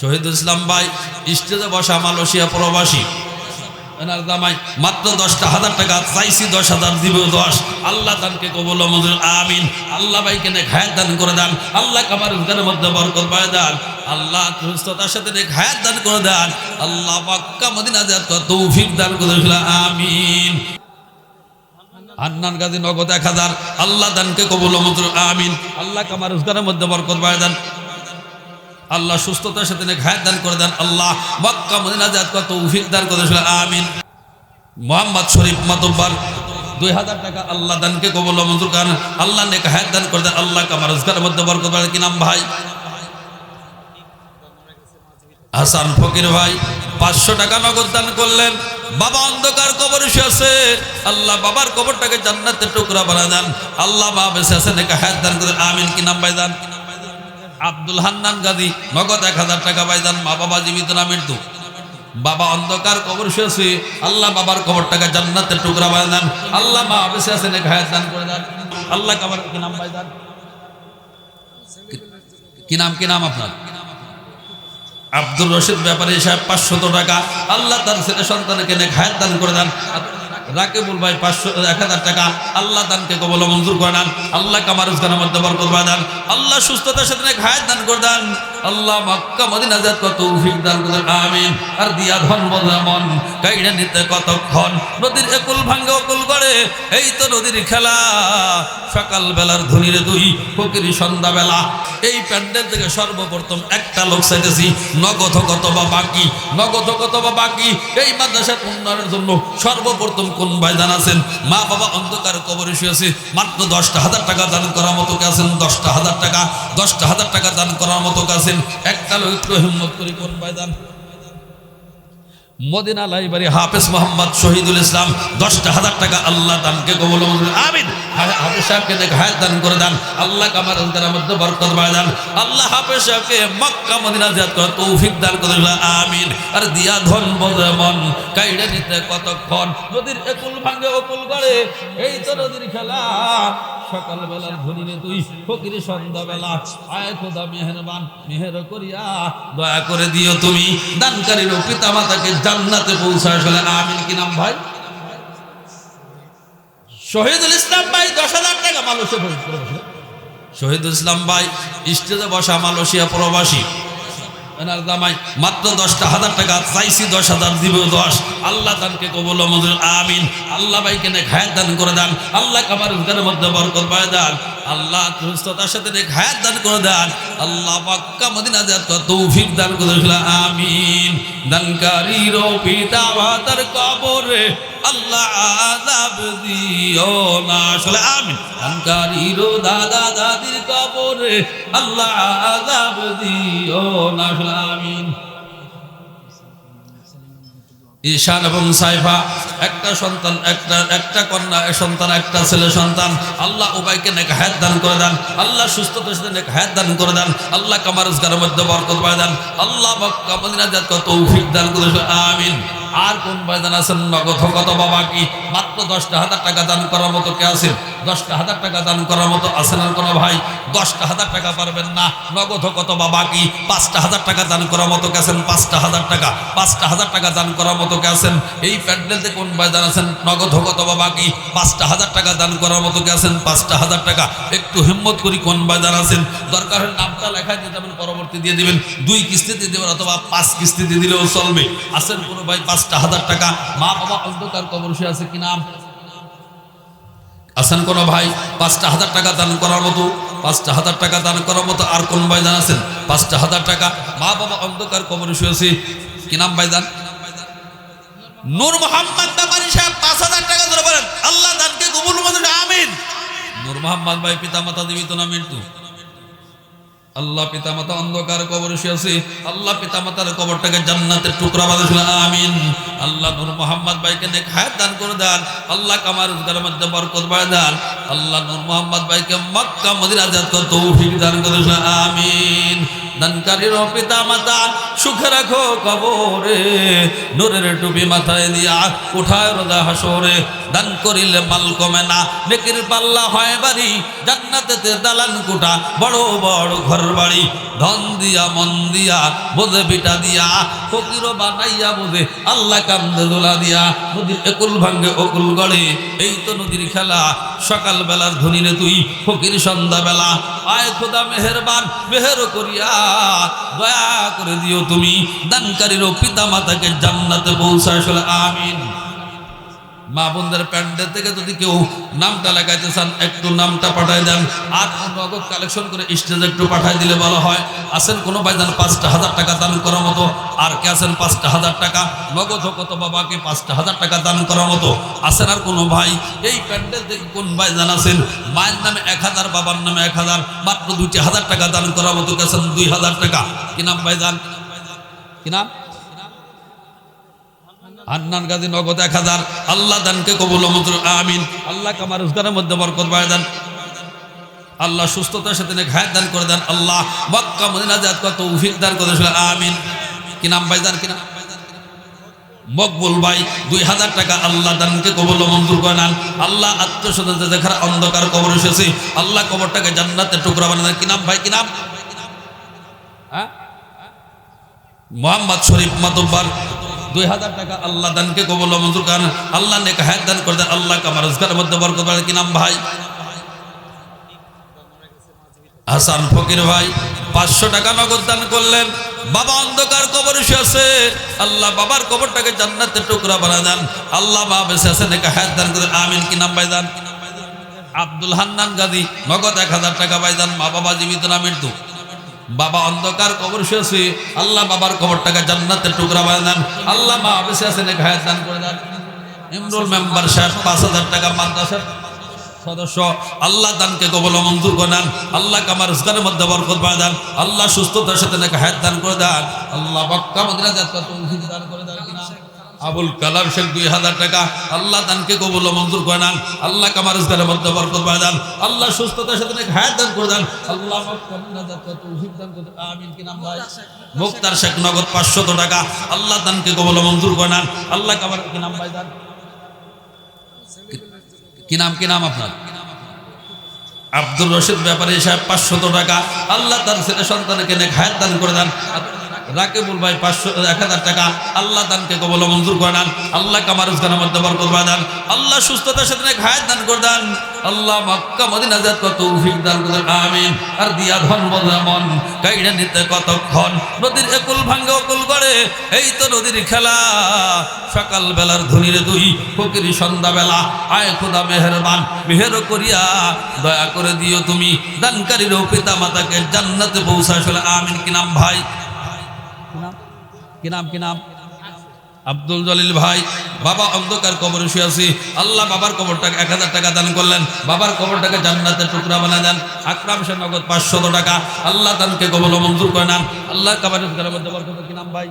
শহীদুল ইসলাম ভাই, স্টেজে বসা মালয়েশিয়া প্রবাসী। এনার দামাই মাত্র দশটা হাজার টাকা চাইছি, দশ হাজার দিব, দশ। আল্লাহ দানকে কবল মজুর আমিন। আল্লাহ ভাইকে নে খায়াত দান করে দেন। আল্লাহ কামার রোজগারের মধ্যে বরকত পায় দেন। আল্লাহ সুস্থতার সাথে নে খায়াত দান করে দেন। আল্লাহ পাক্কা মদিনা জাত তৌফিক দান করে আমিন। আন্নান গাজী নগদ এক হাজার। আল্লাহ দানকে কবুল ও আমিন। আল্লাহ কামার রোজগারের মধ্যে বরকত পায় দেন। আল্লাহ সুস্থতার সাথে নেক হায়াত দান করে দেন। আল্লাহ মক্কা মদিনা জাত কত তৌফিক দান করে আমিন। মোহাম্মদ শরীফ মাতব্বার। দুই হাজার টাকা আল্লাহ দানকে কবল মঞ্জুর করেন। আল্লাহ নেক হায়াত দান করে দেন। আল্লাহ কামার রোজগারের মধ্যে বরকত কি নাম ভাই? হাসান ফকির ভাই, পাঁচশো টাকা নগদ দান করলেন। বাবা অন্ধকার কবর আছে। আল্লাহ বাবার কবরটাকে জান্নাতের টুকরা বানা দেন। আল্লাহ বেঁচে আছেন একা হায়াত দান করে আমিন। কি নাম ভাই দান আব্দুল হান্নান গাজী, নগদ এক হাজার টাকা পাই দান মা বাবা জীবিত না মৃত্যু। বাবা অন্ধকার কবর শুয়েছে, আল্লাহ বাবার কবর টাকা জান্নাতের টুকরা দেন। আল্লাহ মা বেঁচে আছেন একা দান করে দেন। আল্লাহ কাবার কি নাম ভাই দান কি- নাম, কি নাম আপনার? আব্দুর রশিদ ব্যাপারী সাহেব, পাঁচশত টাকা। আল্লাহ তার ছেলে সন্তানকে নেক দান করে দেন। রাকিবুল ভাই পাঁচশো, এক হাজার টাকা। আল্লাহ দানকে কবল মঞ্জুর করে দেন আল্লাহ কামারুজ খানের মধ্যে বরকত বায় আল্লাহ সুস্থতার সাথে নেক দান করে দেন। আল্লাহ মক্কা, মদিনা জাত কত তৌফিক দান করে আমিন। আর দিয়া ধন মন, কাইড়ে নিতে কতক্ষণ? নদীর একুল ভাঙ্গে অকুল করে এই তো নদীর খেলা। সকাল বেলার ধনির দুই, ফকির সন্ধ্যা বেলা এই প্যান্ডেল থেকে সর্বপ্রথম একটা লোক চাইতেছি, নগদ কত বা বাকি? নগদ কত বা বাকি? এই মাদ্রাসার উন্নয়নের জন্য সর্বপ্রথম কোন ভাই জানাছেন মা বাবা অন্ধকার কবরে শুয়েছে মাত্র দশটা হাজার টাকা দান করার মতো আছেন? দশটা হাজার টাকা, দশটা হাজার টাকা দান করার মতো কে আছেন। একটা লোক একটু হিম্মত করি কোন ভাই দান মদিনা লাইব্রেরি হাফেজ মোহাম্মদ শহীদুল ইসলাম, দশটা হাজার টাকা আল্লাহ দানকে কবল আমিন। হাফেজ সাহেবকে দেখ, হায়াত দান করে দেন। আল্লাহ কামার অন্তরের মধ্যে বরকত বাড়ায় দেন। আল্লাহ হাফেজ সাহেবকে মক্কা মদিনা জাত করে তৌফিক দান করে দিল আমিন। আর দিয়া ধন বজে মন, কাইড়ে নিতে কতক্ষণ? নদীর একুল ভাঙ্গে অকুল করে এই তো নদীর খেলা। সকাল বেলার ধরিলে তুই ফকির সন্ধ্যা বেলা আয় খোদা মেহরবান, মেহের করিয়া দয়া করে দিও তুমি। দানকারীর পিতা মাতাকে জান্নাতে পৌঁছায় আসলে আমিন কি নাম ভাই? শহীদুল ইসলাম ভাই, দশ হাজার টাকা প্রবাসী শহীদুল ইসলাম ভাই, স্টেজে বসা মালয়েশিয়া প্রবাসী। এনার দামাই মাত্র দশটা হাজার টাকা, চাইছি দশ হাজার দিব দশ। আল্লাহ দানকে কবল মজুর আমিন। আল্লাহ ভাইকে খায় দান করে দেন। আল্লাহ কামার মধ্যে বরকত পায় দেন। আল্লাহ সুস্থতার সাথে নে খায়াত দান করে দেন, আল্লাহ পাক্কা মদিনা জাত তৌফিক দান করে দিল আমিন। দানকারীর পিতা মাতার কবরে আল্লাহ আজাব দিও না, আসলে আমিন। দানকারীর দাদা দাদির কবরে আল্লাহ আজাব দিও না, আসলে আমিন। ঈশান এবং সাইফা, একটা সন্তান, একটা একটা কন্যা সন্তান, একটা ছেলে সন্তান। আল্লাহ উবাইকে নেক হায়াত দান করে দেন। আল্লাহ সুস্থতার সাথে নেক হায়াত দান করে দেন। আল্লাহ কামার রোজগারের মধ্যে বরকত পায় দেন। আল্লাহ মক্কা মদিনা তৌফিক দান করে আমিন। আর কোন ভাইদান আছেন? নগদ কত বাবা কি? মাত্র দশটা হাজার টাকা দান করার মতো কে আছেন? দশটা হাজার টাকা দান করার মতো আছেন আর কোনো ভাই? দশটা হাজার টাকা পারবেন না। নগদ কত বাবা কি? পাঁচটা হাজার টাকা দান করার মতো কে আছেন? পাঁচটা হাজার টাকা। পাঁচটা হাজার টাকা দান করার মতো কে আছেন? এই প্যান্ডেলতে কোন ভাইদান আছেন? নগদ কত বাবা কি? পাঁচটা হাজার টাকা দান করার মতো কে আছেন? পাঁচটা হাজার টাকা। একটু হিম্মত করি কোন ভাইদান আছেন? দরকার হলে নামটা লেখা দিয়ে দেবেন পরবর্তী দিয়ে দিবেন। দুই কিস্তিতে দেবেন অথবা পাঁচ কিস্তিতে দিলেও চলবে। আছেন কোনো ভাই? পাঁচটা হাজার টাকা মা বাবা অন্ধকার কবর আছে কি নাম? আছেন কোনো ভাই? পাঁচটা হাজার টাকা দান করার মতো, পাঁচটা হাজার টাকা দান করার মতো আর কোন ভাইদান আছেন? পাঁচটা হাজার টাকা মা বাবা অন্ধকার কবরে শুয়েছে কি নাম ভাইদান নূর মোহাম্মদ ব্যাপারী সাহেব, পাঁচ হাজার টাকা ধরে বলেন, আল্লাহ দানকে কবুল আমিন। নূর মোহাম্মদ ভাই পিতা মাতা জীবিত না মৃত্যু আল্লাহ পিতা মাতা অন্ধকার কবর শুয়েছে। আল্লাহ পিতা মাতার কবরটাকে জান্নাতের টুকরা বাঁধেছিল আমিন। আল্লাহ নূর মোহাম্মদ ভাইকে নেক হায়াত দান করে দেন। আল্লাহ কামার রোজগারের মধ্যে বরকত বাড়ে দেন। আল্লাহ নূর মোহাম্মদ ভাইকে মক্কা মদিনা আজাদ করতে তৌফিক দান করেছিল আমিন। দানকারীর পিতা মাতা, সুখে রাখো কবরে। নূরের টুপি মাথায় দিয়া উঠায় রোদা হাসরে। দান করিলে মাল কমে না, নেকির পাল্লা হয় বাড়ি। জান্নাতেতে দালান কুটা, বড় বড় ঘর বাড়ি ধন দিয়া, মন দিয়া বোধে পিটা দিয়া। ফকির বানাইয়া বোধে আল্লাহ কান্দে দোলা দিয়া। নদীর একুল ভাঙ্গে অকুল গড়ে। এই তো নদীর খেলা সকাল বেলার ধনীরে তুই ফকির সন্ধ্যা বেলা আয় খোদা মেহেরবান, মেহের করিয়া দয়া করে দিও তুমি। দানকারীর পিতা মাতাকে জান্নাতে পৌঁছায় আসলে, আমিন। মা বোনদের প্যান্ডেল থেকে যদি কেউ নামটা লাগাইতে চান, একটু নামটা পাঠায় দেন। আর নগদ কালেকশন করে স্টেজে একটু পাঠায় দিলে ভালো হয়। আসেন কোনো ভাইজান, পাঁচটা হাজার টাকা দান করার মতো। আর কে আছেন পাঁচটা হাজার টাকা, নগদ কত বাবাকে পাঁচটা হাজার টাকা দান করার মতো। আসেন আর কোনো ভাই? এই প্যান্ডেল থেকে কোন ভাইজান আছেন? মায়ের নামে এক হাজার, বাবার নামে এক হাজার, মাত্র দুইটি হাজার টাকা দান করার মতো কে আছেন দুই হাজার টাকা। কি নাম ভাইজান কি নাম? হান্নান গাজী, নগদ এক হাজার। আল্লাহ দানকে কবুল আমিন। আল্লাহ কামার রোজগারের মধ্যে বরকত বাড়ায় দেন। আল্লাহ সুস্থতার সাথে হায়াত দান করে দেন। আল্লাহ মক্কা মদিনা জাত কত তৌফিক দান করে আমিন। কি নাম ভাই দান কি নাম মকবুল ভাই, দুই হাজার টাকা আল্লাহ দানকে কবল মঞ্জুর করে নেন। আল্লাহ দেখার অন্ধকার কবর এসেছে। আল্লাহ কবরটাকে জান্নাতের টুকরা বানান কি নাম ভাই, কি নাম? হ্যাঁ? মোহাম্মদ শরীফ মাতব্বার, দুই হাজার টাকা আল্লাহ দানকে কবল মঞ্জুর করেন আল্লাহ নেক হায়াত দান করে দেন। আল্লাহ কামার রোজগারের মধ্যে বরকত কি নাম ভাই? হাসান ফকির ভাই পাঁচশো টাকা নগদ দান করলেন। বাবা অন্ধকার কবর আছে আল্লাহ বাবার কবরটাকে জান্নাতের টুকরা বানা দেন। আল্লাহ আছে নাকি হায়াত দান করে আমিন কি নাম ভাইদান আব্দুল হান্নান গাজী নগদ এক হাজার টাকা ভাইদান মা বাবা জীবিত না মৃত্যু। বাবা অন্ধকার কবর শুয়েছে। আল্লাহ বাবার কবরটাকে জান্নাতের টুকরা বানা দেন। আল্লাহ বেঁচে আছে নাকি হায়াত দান করে দেন। ইমরুল মেম্বার সাহেব পাঁচ হাজার টাকা মাদ্রাসার সদস্য আল্লাহ দানকে কবল মঞ্জুর করে দেন আল্লাহ কামার রোজগারের মধ্যে বরকত বাড়া দেন। আল্লাহ সুস্থতার সাথে নাকি হায়াত দান করে দেন। আল্লাহ বক্কা মদিনা দান করে দেন কিনা? আবুল কালাম শেখ দুই হাজার টাকা। আল্লাহ দানকে কবুল মঞ্জুর করে দেন আল্লাহ কামার রোজগারের মধ্যে বরকত বাড়া দেন। আল্লাহ সুস্থতার সাথে নাকি হায়াত দান করে দেন। আল্লাহ আমিন কি নাম ভাই? মুক্তার শেখ নগদ পাঁচশত টাকা। আল্লাহ দানকে কবুল মঞ্জুর করে নেন। আল্লাহ কামার কি নাম ভাই দান? কি নাম কি নাম আপনার? আব্দুর রশিদ ব্যাপারে সাহেব, পাঁচশত টাকা। আল্লাহ তার ছেলে সন্তানকে নেক হায়াত দান করে দেন। রাকিবুল ভাই পাঁচশো, এক হাজার টাকা। আল্লাহ দানকে কবল মঞ্জুর করে দেন আল্লাহ কামার রোজগারের মধ্যে বরকত বাড়ায় দেন। আল্লাহ সুস্থতার সাথে হায়াত দান করে দেন। আল্লাহ মক্কা মদিনা জাত কত তৌফিক দান করে আমিন। আর দিয়া ধন বদমন কাইড়ে নিতে কতক্ষণ? নদীর একুল ভাঙ্গে অকুল করে এই তো নদীর খেলা। সকাল বেলার ধনীরে দুই, ফকির সন্ধ্যা বেলা আয় খোদা মেহেরবান, মেহের করিয়া দয়া করে দিও তুমি। দানকারীর পিতা মাতাকে জান্নাতে পৌঁছা আসলে আমিন কি নাম ভাই? কি নাম কি নাম? আব্দুল জলিল ভাই। বাবা অন্ধকার কবরে শুয়ে আছি। আল্লাহ বাবার কবরটাকে এক হাজার টাকা দান করলেন। বাবার কবরটাকে জান্নাতের টুকরা বানা দেন। আকরাম সে নগদ পাঁচশত টাকা। আল্লাহ দানকে কবল মঞ্জুর করে নেন। আল্লাহ কাবার মধ্যে কি নাম ভাই?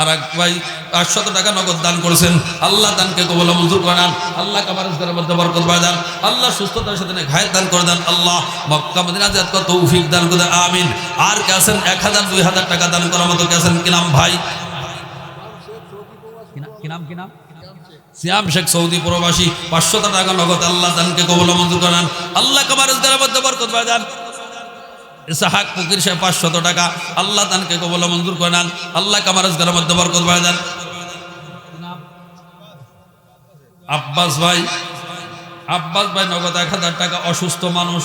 আর এক ভাই আটশত টাকা নগদ দান করেছেন। আল্লাহ দানকে কবল মঞ্জুর করে নেন। আল্লাহ কাবার মধ্যে বরকত বাড়ায় দেন। আল্লাহ সুস্থতার সাথে ঘায়ের দান করে দেন। আল্লাহ মক্কা মদিনা জাত কত তৌফিক দান করে দেন। আমিন। আর কে আছেন? এক হাজার দুই হাজার টাকা দান করার মতো কে আছেন? কি নাম ভাই? কি নাম কি সিয়াম শেখ সৌদি প্রবাসী। পাঁচশো টাকা নগদ আল্লাহ দানকে কবল মঞ্জুর করে নেন। আল্লাহ কাবার মধ্যে বরকত বাড়ায় দেন। ইসাহাক ফকির সাহেব পাঁচশত টাকা। আল্লাহ তানকে কবল মঞ্জুর করে নেন। আল্লাহ কামারজগারের মধ্যে বরকত বাড়ায় দেন। আব্বাস ভাই আব্বাস ভাই নগদ এক হাজার টাকা, অসুস্থ মানুষ।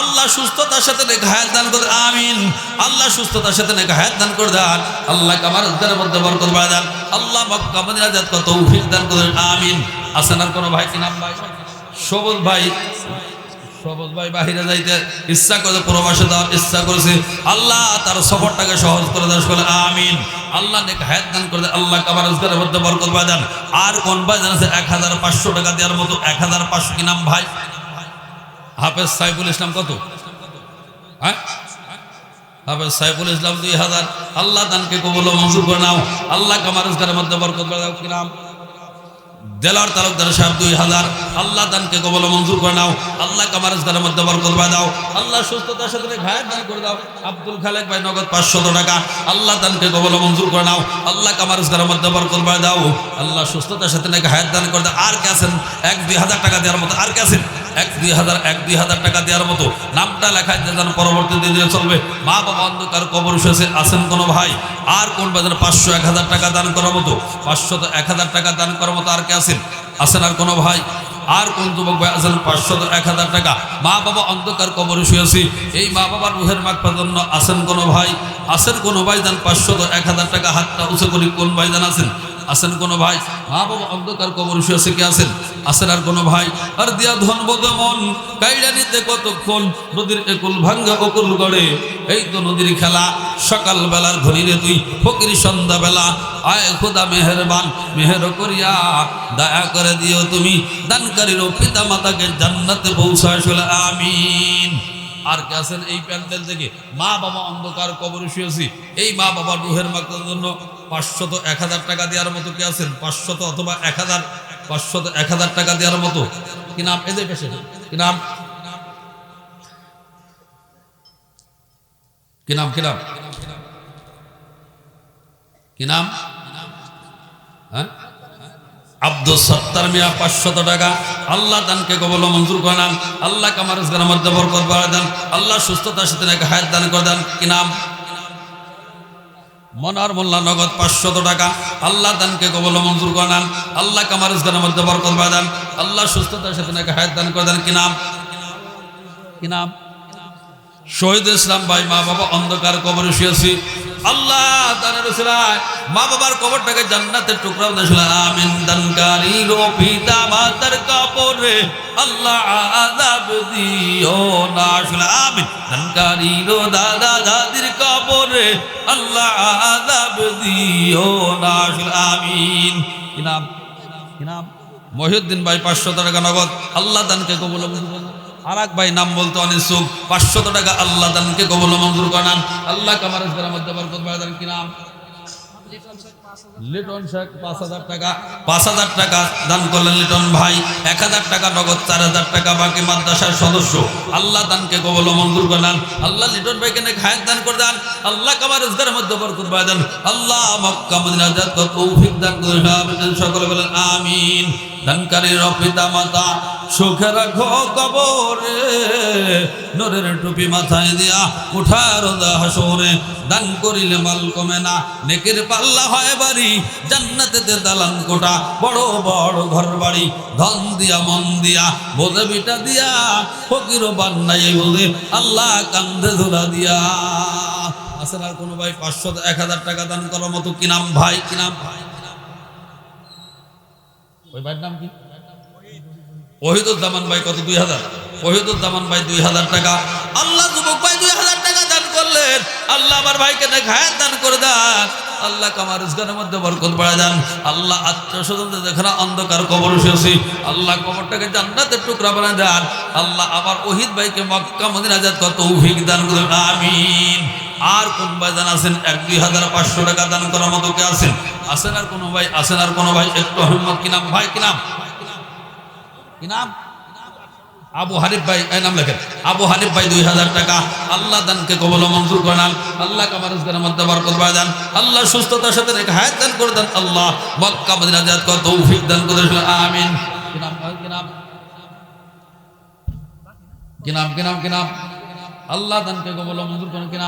আল্লাহ সুস্থতার সাথে হায়াত দান করে, আমিন। আল্লাহ সুস্থতার সাথে হায়াত দান করে দেন। আল্লাহ কামার উদ্ধারের মধ্যে বরকত বাড়ায় দেন। আল্লাহ মক্কা মদিনা জাত কত তৌফিক দান করে আমিন। আছেন আর কোনো ভাই কি নাম ভাই? সবুজ ভাই। ইচ্ছা করে প্রবাসে ইচ্ছা করেছে। আল্লাহ তার সফরটাকে সহজ করে আমিন। আল্লাহ আল্লাহ রোজগারের মধ্যে বরকত ভাই দেন। আর কোন ভাই জানাছে এক হাজার পাঁচশো টাকা দেওয়ার মতো এক হাজার পাঁচশো কি নাম ভাই? হাফেজ সাইফুল ইসলাম কত? হ্যাঁ? হাফেজ সাইফুল ইসলাম দুই হাজার। আল্লাহ দানকে কবল মঞ্জুর করে নাও। আল্লাহ কামার রোজগারের মধ্যে বরকত কি নাম? দেলার তালুকদার সাহেব দুই হাজার। আল্লাহ দানকে কবল মঞ্জুর করে নাও। আল্লাহ কামার মধ্যে বরকত বাই দাও। আল্লাহ সুস্থতার সাথে ঘায়ের দান করে দাও। আব্দুল খালেক ভাই নগদ পাঁচশত টাকা। আল্লাহ দানকে কবল মঞ্জুর করে নাও। আল্লাহ কামার মধ্যে বরকত বাই দাও। আল্লাহ সুস্থতার সাথে নাকি হায়াত দান করে দাও। আর কে আছেন? এক দুই হাজার টাকা দেওয়ার মতো। আর কে আছেন? এক দুই হাজার, এক দুই হাজার টাকা দেওয়ার মতো। নামটা লেখায় যেন পরবর্তী দিনে চলবে। মা বাবা অন্ধকার কবর শেষে আছেন কোনো ভাই? আর কোন বাজার পাঁচশো, এক হাজার টাকা দান করার মতো? পাঁচশো তো এক হাজার টাকা দান করার মতো আর কে আছেন? আছেন আর কোনো ভাই? আর কোন যুবক ভাই? আসেন পাঁচশো এক হাজার টাকা। মা বাবা অন্ধকার কবরে শুয়েছি এই মা বাবার মুখের মাখবার জন্য আসেন কোনো ভাই? আসেন কোনো ভাই যান পাঁচশো এক হাজার টাকা, হাতটা উঁচু করি, কোন ভাই যান আছেন? আছেন কোনো ভাই? মা বাবা অন্ধকার কবর শুয়েছে কে আছেন? আছেন আর কোনো ভাই? আর দিয়া ধন বোধ মন, কাইড়া নিতে কতক্ষণ নদীর একুল ভাঙ্গা অকুল গড়ে? এই তো নদীর খেলা সকাল বেলার ঘড়িরে তুই, ফকির সন্ধ্যা বেলা আয় খোদা মেহেরবান, মেহের করিয়া দয়া করে দিও তুমি। দানকারীর পিতা মাতাকে জান্নাতে পৌঁছায় আমিন। আর কে আছেন এই প্যান্ডেল থেকে? মা বাবা অন্ধকার কবরে শুয়েছি এই মা বাবার রুহের মাকড়ার জন্য পাঁচশত এক হাজার টাকা দেওয়ার মতো কে আছেন? পাঁচশত অথবা এক হাজার, পাঁচশত এক হাজার টাকা দেওয়ার মতো। কি নাম? এদের পেশে কি নাম? কি নাম? কি নাম? কি নাম? হ্যাঁ? আব্দুল সত্তার মিয়া, পাঁচশত টাকা। আল্লাহ দানকে কবল মঞ্জুর করে নাম আল্লাহ কামার মধ্যে বরকত বাড়া দেন। আল্লাহ সুস্থতার সাথে নাকি হায়াত দান করে দেন। কি নাম? মনার মোল্লা নগদ পাঁচশত টাকা। আল্লাহ দানকে কবল মঞ্জুর করান আল্লাহ কামার রোজগারের মধ্যে বরকত বাড়া দেন। আল্লাহ সুস্থতার সাথে নাকি হায়াত দান করে দেন। কি নাম? কি নাম? শহীদ ইসলাম ভাই মা বাবা অন্ধকার কবরে শুয়েছি আল্লাহ মা বাবার কবরটাকে জান্নাতের টুকরা আমিন মাতার কাপড়ে আল্লাহ না। আমিন দাদা দাদির কাপড়ে আল্লাহ দিও না। আমিন। কি নাম? কি নাম? মহিউদ্দিন ভাই পাঁচশো টাকা নগদ। আল্লাহ দানকে কবল এক ভাই নাম বলতো অনিসুক পাঁচশত টাকা আল্লাহ দানকে কবল মঞ্জুর করান আল্লাহ কামার মধ্যে বরকত কি নাম? লিটন পাঁচ হাজার টাকা। পাঁচ হাজার টাকা দান করলেন লিটন ভাই। এক হাজার টাকা নগদ, চার হাজার টাকা বাকি মাদ্রাসার সদস্য। আল্লাহ দানকে কবল মঞ্জুর করলেন আল্লাহ লিটন ভাইকে নাকি হায়াত দান করে দেন। আল্লাহ কামার রোজগারের মধ্যে বরকত দেন। আল্লাহ মক্কা সকলে বলেন, আমিন। দানকারীর পিতা মাতা, সুখে রাখো কবরে। নরের টুপি মাথায় দিয়া উঠার হাসরে দান করিলে মাল কমে না। নেকের পাল্লা হয় বাড়ি জান্নাতেতে দালান কোটা, বড় বড় ঘর বাড়ি ধন দিয়া, মন দিয়া বোধে বিটা দিয়া, ফকির বান্নাই বোধে আল্লাহ কান্দে ধরা দিয়া। আসেন আর কোনো ভাই পাঁচশো এক হাজার টাকা দান করার মতো কি নাম ভাই, কি নাম ভাই? ওই ভাইয়ের নাম কি? ওহিদুজ্জামান ভাই কত? দুই হাজার। ওহিদুজ্জামান ভাই দুই হাজার টাকা। আল্লাহ যুবক ভাই দুই হাজার টাকা দান করলেন। আল্লাহ আমার ভাইকে দেখ, হায়াত দান করে দেন। আল্লাহ কামার রোজগারের মধ্যে বরকত বাড়া দেন আল্লাহ আত্মস্বজনদের যেখানে অন্ধকার কবর শুয়েছি। আল্লাহ কবরটাকে জান্নাতের টুকরা বানা দেন। আল্লাহ আবার ওহিদ ভাইকে মক্কা মদিনা জাত কত তৌফিক দান করেন। আমিন। আর কোন ভাই দান আছেন, এক দুই হাজার পাঁচশো টাকা দান করার মতো কে আছেন? আছেন আর কোনো ভাই? আছেন আর কোনো ভাই? একটু হিম্মত কি নাম? ভাই কি নাম? কি নাম? আবু হানিফ ভাই নাম লেখেন। আবু হানিফ ভাই, দুই হাজার টাকা। আল্লাহ দানকে কবল মঞ্জুর করে নেন। আল্লাহ কামার রোজগারের মধ্যে বরকত বাড়ায় দেন। আল্লাহ সুস্থতার সাথে রেখে হায়াত দান করে দেন। আল্লাহ মক্কা মদিনা জাত কর তৌফিক দান করে দিন। আমিন। কি নাম কি আল্লাহ দানকে কবল মঞ্জুর করেন। কি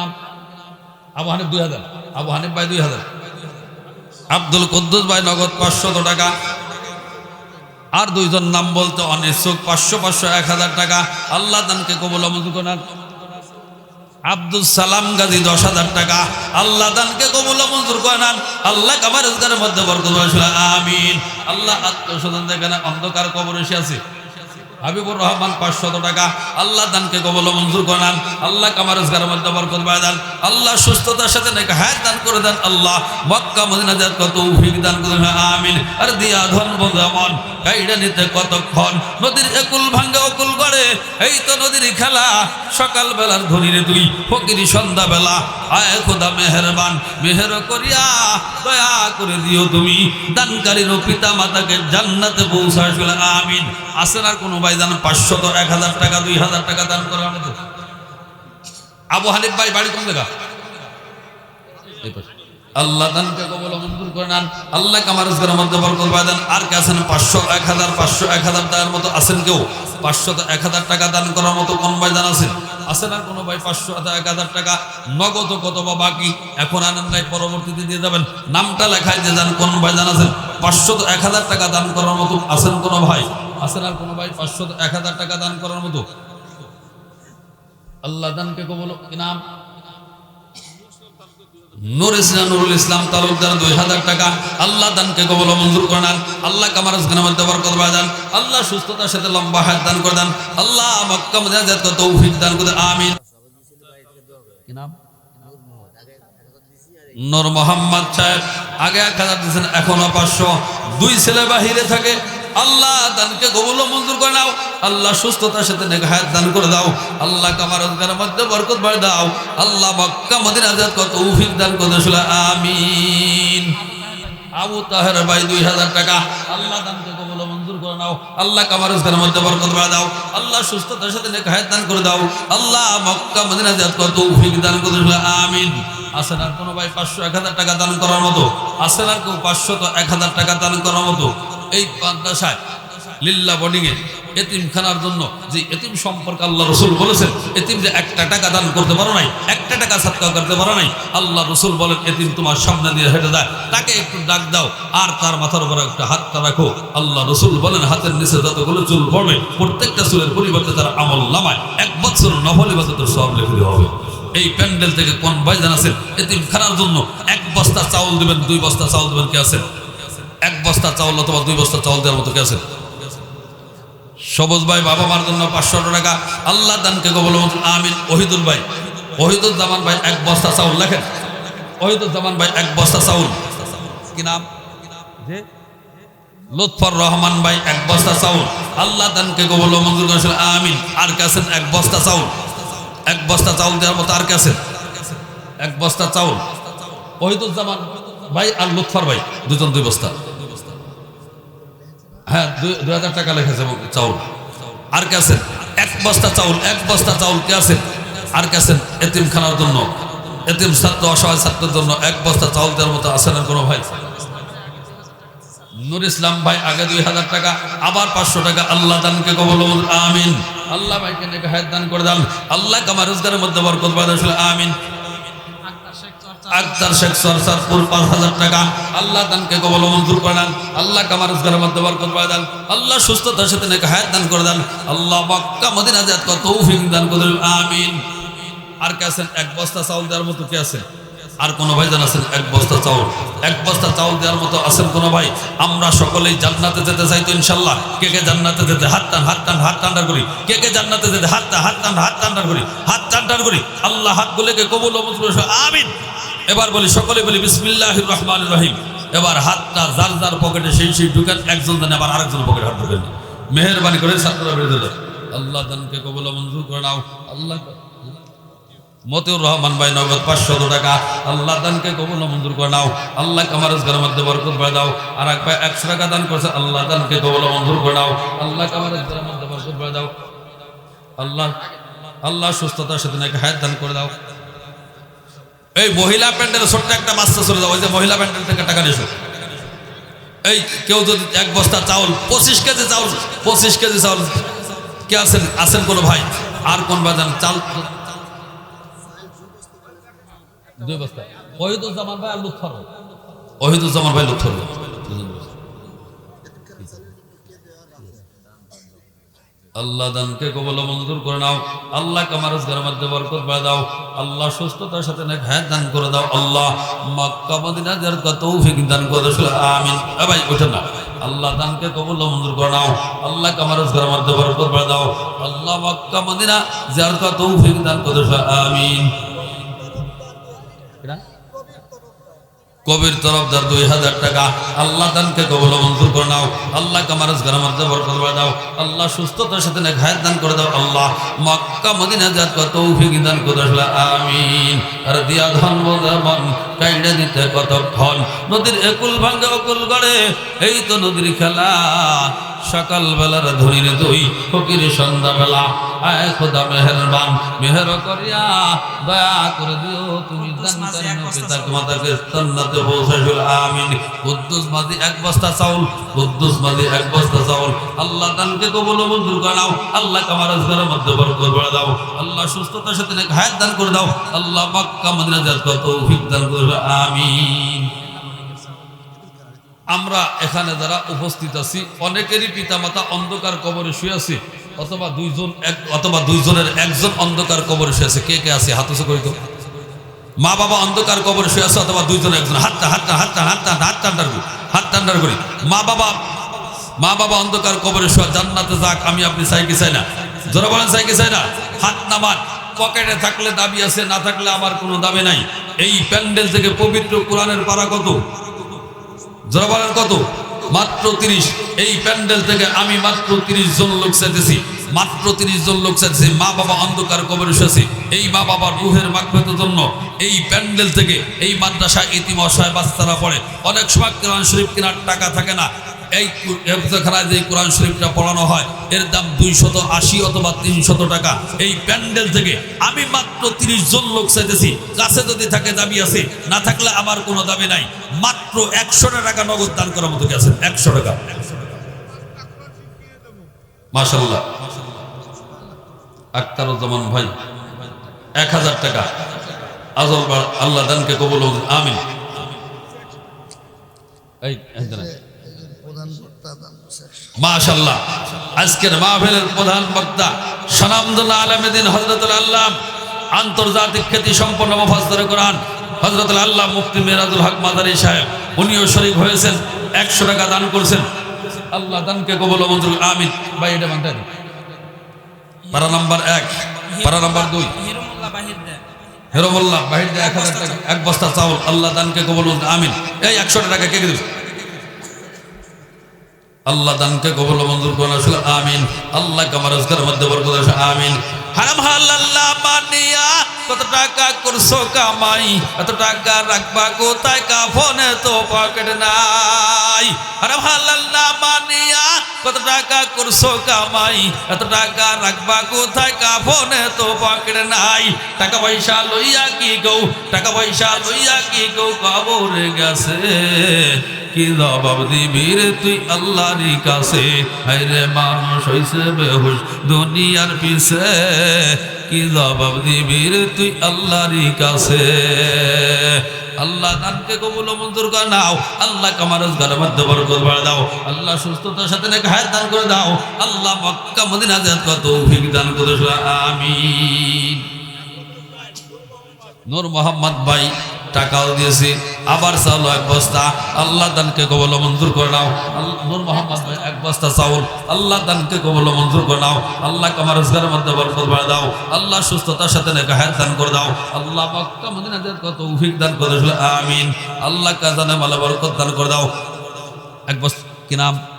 আবু হানিফ দুই হাজার। আবু হানিফ ভাই, দুই হাজার। আব্দুল কুদ্দুস ভাই, নগদ পাঁচশত টাকা। আর দুইজন নাম বলতে অনিচ্ছুক। পাঁচশো পাঁচশো, এক হাজার টাকা। আল্লাহ দানকে কবল করেন। আব্দুল সালাম গাজী দশ হাজার টাকা। আল্লাহ দানকে কবুল মঞ্জুর করেন। আল্লাহ কামার রোজগারের মধ্যে বরকত আমিন। আল্লাহ আত্মস্বজন দেখেন অন্ধকার কবর এসে আছে। হাবিবুর রহমান পাঁচশত টাকা। আল্লাহ দানকে কবল মঞ্জুর করে আল্লাহ কামার রোজগারের মধ্যে বরকত বাড়ায় দেন। আল্লাহ সুস্থতার সাথে নাকি হায়াত দান করে দেন। আল্লাহ মক্কা, মদিনা যার কত উফিক দান করে আমিন। আর দিয়া ধন যেমন গাইডা নিতে কতক্ষণ? নদীর একুল ভাঙ্গে অকুল গড়ে। এই তো নদীর খেলা সকাল বেলার ধরিরে তুই। ফকিরি সন্ধ্যা বেলা আয় খোদা মেহেরবান। মেহের করিয়া দয়া করে দিও তুমি। দানকারীর পিতা মাতাকে জান্নাতে পৌঁছায় আমিন। আসেন আর কোনো ভাই দান পাঁচশত এক হাজার টাকা, দুই হাজার টাকা দান করার মতো আবু হানিফ ভাই, বাড়ি কোন এই আল্লাহ মঞ্জুর করে নেন। আল্লাহ মধ্যে বরকত দেন। আর কে আছেন? পাঁচশো এক হাজার, পাঁচশো এক হাজার টাকার মতো আছেন কেউ? পাঁচশো এক হাজার টাকা দান করার মতো কোন ভাই দান আছেন? কোনো ভাই? পাঁচশো এক হাজার টাকা। নগদ কত বা বাকি? এখন আনেন নাই পরবর্তীতে দিয়ে যাবেন। নামটা লেখায় দিয়ে যান কোন ভাই দান আছেন? পাঁচশো এক হাজার টাকা দান করার মতো আছেন কোনো ভাই? আছেন আর কোনো ভাই? পাঁচশো এক হাজার টাকা দান করার মতো? আল্লাহ দানকে কবল কি নাম? নূর ইসলাম নুরুল ইসলাম তালুকদার দুই হাজার টাকা। আল্লাহ দানকে কবল মঞ্জুর করে নেন। আল্লাহ কামার মধ্যে বরকত আল্লাহ সুস্থতার সাথে লম্বা হায়াত দান করে দেন। আল্লাহ মক্কা তৌফিক দান করে আমিন। কি নাম? নূর মোহাম্মদ সাহেব, আগে এক হাজার দিয়েছেন, এখনও পাঁচশো। দুই ছেলে বাহিরে থাকে। আল্লাহ দানকে কবুল মঞ্জুর করে নাও। আল্লাহ সুস্থতার সাথে নেক হায়াত দান করে দাও। আল্লাহ কামার রোজগারের মধ্যে বরকত বাড়ি দাও। আল্লাহ মক্কা মদিন আজাদ কত উফিক দান করে দাও আমিন। আবু তাহের ভাই, দুই হাজার টাকা। আল্লাহ দানকে কবল ও মঞ্জুর করে নাও। আল্লাহ কামার রোজগারের মধ্যে বরকত বাড়া দাও। আল্লাহ সুস্থতার সাথে নেক হায়াত দান করে দাও। আল্লাহ মক্কা মদিন আজাদ কত উফিক দান করে দাও আমিন। আসেন আর কোনো ভাই পাঁচশো, এক হাজার টাকা দান করার মতো? আসেন আর কেউ পাঁচশো তো এক হাজার টাকা দান করার মতো? এই মাদ্রাসায়, লিল্লা বোর্ডিংয়ে এতিমখানার জন্য যে এতিম সম্পর্কে আল্লাহ রসুল বলেছেন, এতিম যে একটা টাকা দান করতে পারো নাই, একটা টাকা সাতকা করতে পারো নাই, আল্লাহ রসুল বলেন, এতিম তোমার সামনে দিয়ে হেঁটে দেয় তাকে একটু ডাক দাও, আর তার মাথার উপরে একটা হাতটা রাখো। আল্লাহ রসুল বলেন, হাতের নিচে যতগুলো চুল পড়বে, প্রত্যেকটা চুলের পরিবর্তে তার আমল নামায়। এক বছর নফল ইবাদতের সব লিখে হবে। এই প্যান্ডেল থেকে কোন ভাইজান আছেন এতিম খানার জন্য এক বস্তা চাউল দিবেন দুই বস্তা চাউল দিবেন কে আছেন এক বস্তা চাউল অথবা দুই বস্তা চাউল দেওয়ার মতো কে আছেন সবুজ ভাই বাবা মার জন্য পাঁচশো টাকা। আল্লাহ দানকে কবল আমিন। ওহিদুল ভাই ওহিদুল জামান ভাই এক বস্তা চাউল লেখেন। ওহিদুল জামান ভাই এক বস্তা চাউল। কি নাম? লুৎফর রহমান ভাই এক বস্তা চাউল। আল্লাহ দানকে কবল মঞ্জুর করেছিল আমিন। আর কে আছেন? এক বস্তা চাউল। এক বস্তা চাউল দেওয়ার মতো আর কে আছেন এক বস্তা চাউল। ওহিদুল জামান ভাই আর লুৎফর ভাই, দুজন দুই বস্তা। হ্যাঁ দুই হাজার টাকা লেখেছে চাউল। আর কে আছেন এক বস্তা চাউল, এক বস্তা চাউল কে আছেন আর কে আছেন? এতিম খানার জন্য। এতিম ছাত্র, অসহায় ছাত্রের জন্য এক বস্তা চাউল দেওয়ার মতো আছেন আর কোনো ভাই? নুর ইসলাম ভাই, আগে দুই হাজার টাকা, আবার পাঁচশো টাকা। আল্লাহ দানকে কবল আমিন। আল্লাহ ভাইকে নেক হায়াত দান করে দেন। আল্লাহ কামার রোজগারের মধ্যে বরকত বাদা আমিন। শেখ পাঁচ হাজার টাকা। আল্লাহ করে দেন। আল্লাহ দেন আল্লাহ দান করে দেন। আল্লাহ দান করে আমিন। আর কে আছেন? এক বস্তা চাউল দেওয়ার মতো কে আছে? আর কোন ভাই জান আছেন এক বস্তা চাউল, এক বস্তা চাউল দেওয়ার মতো আছেন কোন ভাই? আমরা সকলেই জান্নাতে যেতে চাই তো ইনশাল্লাহ। কে কে জান্নাতে যেতে? হাত টান হাত টান, হাত টান্ডার করি কে কে জান্নাতে যেতে? হাত হাত টান, হাত টান্ডার করি হাত টান্ডার করি আল্লাহ হাত গুলোকে কবুল আমিন। এবার বলি, সকলে বলি বিসমিল্লাহ রহমান রহিম। এবার হাতটা যার যার পকেটে সেই সেই ঢুকেন, একজন জানে আবার আরেকজন পকেটে হাত ঢুকেন। মেহরবানি করে ছাত্ররা বেরিয়ে দিল আল্লাহ দানকে কবুল মঞ্জুর করে নাও। আল্লাহ মতিউর রহমান ভাই, নগদ পাঁচশো টাকা। আল্লাহ দানকে কবুল মঞ্জুর করে নাও। আল্লাহ কামার রোজগারের মধ্যে বরকত করে দাও। আর এক ভাই একশো টাকা দান করছে, আল্লাহ দানকে কবুল মঞ্জুর করে নাও। আল্লাহ কামার রোজগারের মধ্যে বরকত করে দাও। আল্লাহ আল্লাহ সুস্থতার সাথে নাকি হায়াত দান করে দাও। এই মহিলা প্যান্ডেলে ছোট্ট একটা বাচ্চা চলে যাও। ওই যে মহিলা প্যান্ডেল থেকে টাকা নিয়েছো এই কেউ যদি এক বস্তা চাউল, পঁচিশ কেজি চাউল, পঁচিশ কেজি চাউল। কে আছেন? আছেন কোনো ভাই? আর কোন বাজান চাল দুই বস্তা। ওহিদুজ্জামান ভাই আর লুৎফর ওহিদুজ্জামান ভাই লুৎফর আল্লাহ দানকে কবল মঞ্জুর করে নাও। আল্লাহ ঘরের মধ্যে বরকত দাও। আল্লাহ সুস্থতার সাথে নেক হ্যাঁ দান করে দাও। আল্লাহ মক্কা, মদিনা যার দান করে আমিন। ভাই ওঠেন না। আল্লাহ দানকে কবুল মঞ্জুর করে নাও। আল্লাহ মধ্যে বরকত দাও। আল্লাহ মক্কা, মদিনা তৌফিক দান করে আমিন। কবির তরফদার দুই হাজার টাকা। আল্লাহ দানকে কবল মঞ্জুর করে নাও। আল্লাহ কামারাজ মধ্যে বরকত করে দাও। আল্লাহ সুস্থতার সাথে না ঘায়ের দান করে দাও। আল্লাহ মক্কা, মদিনা জাত কত তৌফিক দান করে আসলে আমিন। আর দিয়া ধন কাইলে দিতে ফল নদীর একুল ভাঙ্গে অকুল গড়ে, এই তো নদীর খেলা। সকাল বেলার ধরির দুই ফকির সন্ধ্যা বেলা আয় খোদা মেহেরবান মেহের করিয়া দয়া করে দিও তুমি মাতাকে জান্নাতে পৌঁছাইল আমিন। কুদ্দুস মাদি এক বস্তা চাউল কুদ্দুস মাদি এক বস্তা চাউল। আল্লাহ দানকে কবুল মঞ্জুর করে নাও আল্লাহ কামার আজগারের মধ্যে বরকত করে দাও। আল্লাহ সুস্থতার সাথে হায়াত দান করে দাও আল্লাহ মক্কা মদিনা জাত তৌফিক দান করে দাও আমিন। আমরা এখানে যারা উপস্থিত আছি, অনেকেরই পিতামাতা অন্ধকার কবরে শুয়ে আছে, অথবা দুইজন এক অথবা দুইজনের একজন অন্ধকার কবরে শুয়ে আছে। কে কে আছে? হাত করি তো মা বাবা অন্ধকার কবরে শুয়ে আছে, অথবা দুইজন একজন। হাতটা হাতটা হাতটা হাতটা হাত টান্ডার করি। হাত টান্ডার করি। মা বাবা মা বাবা অন্ধকার কবরে শুয়ে, জান্নাতে যাক, আমি আপনি চাই কি চাই না। জোরা বলেন চাই কি চাই না? হাত নামান। পকেটে থাকলে দাবি আছে, না থাকলে আমার কোনো দাবি নাই। এই প্যান্ডেল থেকে পবিত্র কোরআনের পারা কত? জোরা বলেন কত? মাত্র তিরিশ। এই প্যান্ডেল থেকে আমি মাত্র তিরিশ জন লোক চাইতেছি। মাত্র তিরিশ জন লোক চাইতেছি। মা বাবা অন্ধকার কবর এসেছে এই মা বাবার রুহের মাকফেতের জন্য এই প্যান্ডেল থেকে এই মাদ্রাসা ইতিমশায় বাচ্চারা পড়ে। অনেক সময় কোরআন শরীফ কেনার টাকা থাকে না। এই হেফজখানায় যে কোরআন শরীফটা পড়ানো হয়, এর দাম দুইশত আশি অথবা তিনশত টাকা। এই প্যান্ডেল থেকে আমি মাত্র তিরিশ জন লোক চাইতেছি, কাছে যদি থাকে দাবি আছে, না থাকলে আমার কোনো দাবি নাই। মাত্র একশো টাকা নগদ দান করার মতো আছে? একশো টাকা। মাসাল্লাহ আক্তারুজ্জামান ভাই, এক হাজার টাকা। আজল আল্লাহ দানকে কবল। আমিন। এই এই দাঁড়ান। প্রধান বক্তা দান করছে একশো। মাশাল্লাহ আজকের মাহফিলের প্রধান বক্তা সনামদুল্লাহ আলমেদিন হজরতুল আল্লাহ আন্তর্জাতিক খ্যাতি সম্পন্ন মুফাসসির কোরআন হজরতুল আল্লাহ মুফতি মিরাজুল হক মাদারি সাহেব, উনিও শরীক হয়েছেন, একশো টাকা দান করছেন। আল্লাহ দানকে কবল মঞ্জুর আমিন। ভাই, এটা মানতে পারা নাম্বার এক, পারা নাম্বার দুই। হিরোমুল্লাহ বাহির এক বস্তা চাউল, আল্লাহ দানকে কবল আমিন। এই একশো টাকা কে কে দিল? আল্লাহ দানকে কবল মঞ্জুর করুন, আসলে আমিন। আল্লাহ কামার রোজগার মধ্যে বরকত আসে, আমিন। হারাম হালাল্লাহ মানিয়া কত টাকা করছ কামাই, এত টাকা রাখবা কোথায়? কাফনে তো পকেট নাই। হারাম হালাল্লাহ মানিয়া কত টাকা করছ কামাই? এত টাকা রাখবা কোথায়? কাফনে তো পকেট নাই। টাকা পয়সা লইয়া কি গৌ? টাকা পয়সা লইয়া কি গৌ? কবরে গেছে। কি জবাব দিবি রে তুই আল্লাহরই কাছে? হাইরে মানুষ হইছে বেহুশ দুনিয়ার পিছে। কি জবাব দিবি রে তুই আল্লাহরই কাছে? আল্লাহ দানকে কবুল মঞ্জুর করে নাও। আল্লাহ কামার রোজগারের মধ্যে বরকত বাড়া দাও। আল্লাহ সুস্থতার সাথে নাকি হায়াত দান করে দাও। আল্লাহ মক্কা মদিনা জাত কত তৌফিক দান করে আমিন। নূর মোহাম্মদ ভাই টাকাও দিয়েছে। আবার চাউল এক বস্তা। আল্লাহ দানকে কবল মঞ্জুর করে নাও। নূর মোহাম্মদ ভাই, এক বস্তা চাউল। আল্লাহ দানকে কবল মঞ্জুর করে নাও। আল্লাহ কামার রোজগারের মধ্যে বরফত বাড়া দাও। আল্লাহ সুস্থতার সাথে গাহের দান করে দাও। আল্লাহ মক্কা কত উফিক দান করে আমিন। আল্লাহ কাজানে মালা বরকত দান করে দাও। এক বস্তা কি নাম?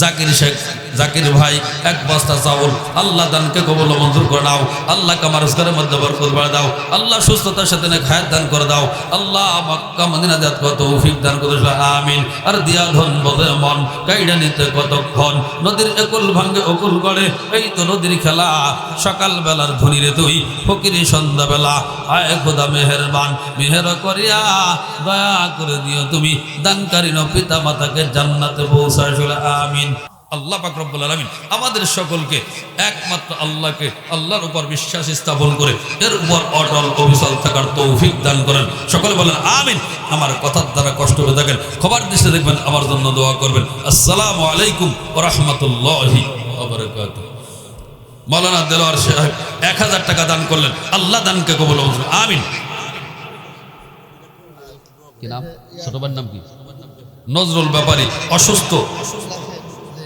জাকির শেখ, জাকির ভাই, এক বস্তা চাউল। আল্লাহ দানকে কবল মঞ্জুর করে নাও। আল্লাহ কামার রোজগারের মধ্যে বরকত বাড়া দাও। আল্লাহ সুস্থতার সাথে নেক হায়াত দান করে দাও। আল্লাহ মক্কা মদিনা জাত কত তৌফিক দান করে আমিন। আর দিয়া ধন বলে মন, কাইডা নিতে কতক্ষণ? নদীর একুল ভাঙ্গে অকুল গড়ে, এই তো নদীর খেলা। সকাল বেলার ধনিরে তুই, ফকিরি সন্ধ্যা বেলা আয় খোদা মেহেরবান, মেহের করিয়া দয়া করে দিও তুমি। দানকারী পিতা মাতাকে জান্নাতে পৌঁছায় চলে। আমিন আল্লাহ পাক রব্বুল আলামিন আমাদের সকলকে একমাত্র আল্লাহকে আল্লাহর উপর বিশ্বাস স্থাপন করে এর উপর অটল অবিচল থাকার তৌফিক দান করেন। সকলে বলেন আমিন। আমার কথার দ্বারা কষ্ট হয়ে থাকেন খবর দৃষ্টি দেখবেন আমার জন্য দোয়া করবেন। আসসালামু আলাইকুম ওয়া রাহমাতুল্লাহি মৌলানা দেলোয়ার সাহেব এক হাজার টাকা দান করলেন। আল্লাহ দানকে কবল। আমিন। কি নাম? ছোট নাম কি? নজরুল ব্যাপারী অসুস্থ।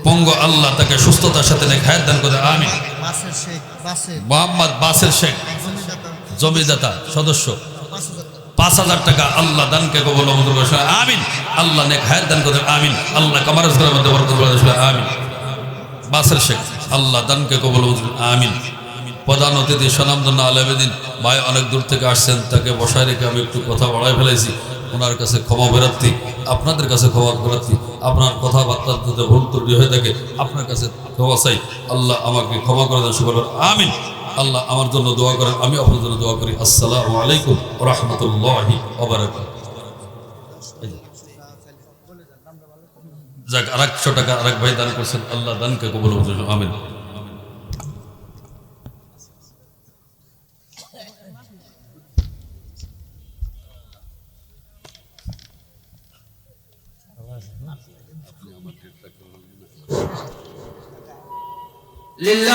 পঙ্গ আল্লাহ তাকে সুস্থতার সাথে হায়াত দান করে আমি শেখ মোহাম্মদ বাসের শেখ জমিদাতা সদস্য। পাঁচ হাজার টাকা আল্লাহ দানকে কবল আমিন। আল্লাহ নেক হায়াত দান করে আমিন। আল্লাহ কামারজ মধ্যে বরকত আমিন। বাসের শেখ আল্লাহ দানকে কবল আমিন। প্রধান অতিথি সনামদন্য আলমেদিন ভাই অনেক দূর থেকে আসছেন তাকে বসায় রেখে আমি একটু কথা বাড়াই ফেলেছি। ওনার কাছে ক্ষমা বেরাত্তি আপনাদের কাছে ক্ষমা বেরাত্তি আপনার কথাবার্তার যদি ভুল ত্রুটি হয়ে থাকে, আপনার কাছে ক্ষমা চাই। আল্লাহ আমাকে ক্ষমা করে দেন শুক্র আমিন। আল্লাহ আমার জন্য দোয়া করেন, আমি আপনার জন্য দোয়া করি। আসসালামু আলাইকুম রহমতুল্লাহি যাক আর একশো টাকা আরেক ভাই দান করছেন, আল্লাহ দানকে কবল আমিন। لله